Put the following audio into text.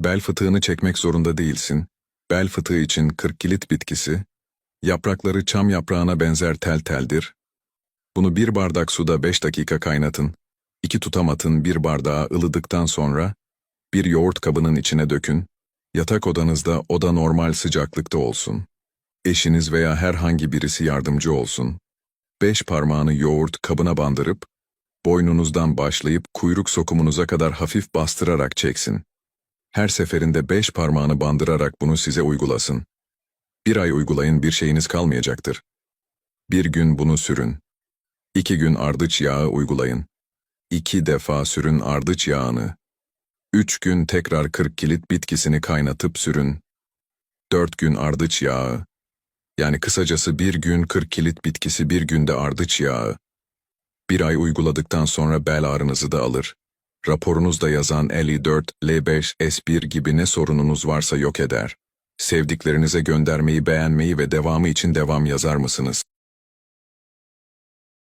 Bel fıtığını çekmek zorunda değilsin. Bel fıtığı için 40 kilit bitkisi, yaprakları çam yaprağına benzer tel teldir. Bunu bir bardak suda 5 dakika kaynatın. İki tutam atın bir bardağa ılıdıktan sonra bir yoğurt kabının içine dökün. Yatak odanızda oda normal sıcaklıkta olsun. Eşiniz veya herhangi birisi yardımcı olsun. Beş parmağını yoğurt kabına bandırıp, boynunuzdan başlayıp kuyruk sokumunuza kadar hafif bastırarak çeksin. Her seferinde beş parmağını bandırarak bunu size uygulasın. Bir ay uygulayın bir şeyiniz kalmayacaktır. Bir gün bunu sürün. İki gün ardıç yağı uygulayın. İki defa sürün ardıç yağını. Üç gün tekrar 40 kilit bitkisini kaynatıp sürün. Dört gün ardıç yağı. Yani kısacası bir gün 40 kilit bitkisi bir günde ardıç yağı. Bir ay uyguladıktan sonra bel ağrınızı da alır. Raporunuzda yazan 54, L5, S1 gibi ne sorununuz varsa yok eder. Sevdiklerinize göndermeyi beğenmeyi ve devamı için devam yazar mısınız?